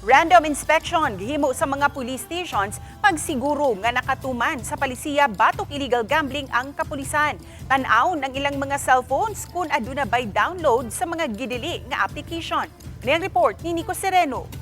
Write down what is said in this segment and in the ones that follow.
Random inspection gihimo sa mga police stations pagsiguro nga nakatuman sa palisiya batok illegal gambling ang kapulisan. Tan-aw ang ilang mga cellphones kung aduna by download sa mga gidili nga application. Yan report ni Nico Sereno.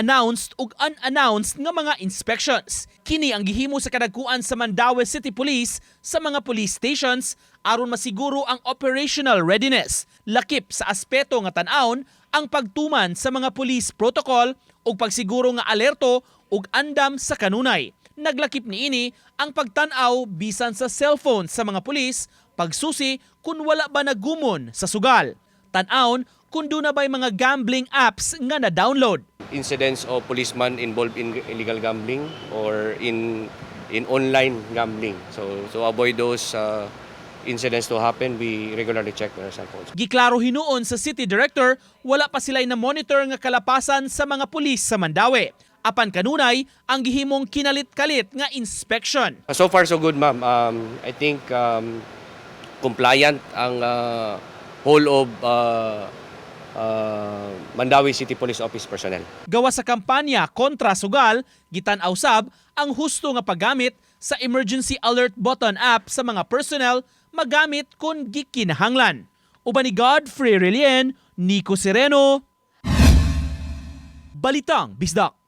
Announced ug unannounced nga mga inspections. Kini ang gihimo sa kadagkuan sa Mandaue City Police sa mga police stations aron masiguro ang operational readiness. Lakip sa aspeto nga tan-awon ang pagtuman sa mga police protocol ug pagsiguro nga alerto ug andam sa kanunay. Naglakip niini ang pagtan-aw bisan sa cellphone sa mga pulis, pagsusi kung wala ba nagumon sa sugal. Tan-awon kung doon na ba'y mga gambling apps nga na-download. Incidents of policemen involved in illegal gambling or in in online gambling. So to avoid those uh, incidents to happen, we regularly check our cell phones. Giklaro hinuon sa city director, wala pa sila'y na monitor nga kalapasan sa mga pulis sa Mandawi. Apan kanunay ang gihimong kinalit-kalit nga inspection. So far so good, ma'am. Um, I think um, compliant ang uh, whole of uh, uh, Mandawi City Police Office personnel. Gawa sa kampanya kontra sugal, gitan-aw sab ang husto nga paggamit sa emergency alert button app sa mga personnel magamit kung gikinahanglan. Uban ni Godfrey Relien, Nico Sereno, Balitang Bisdak.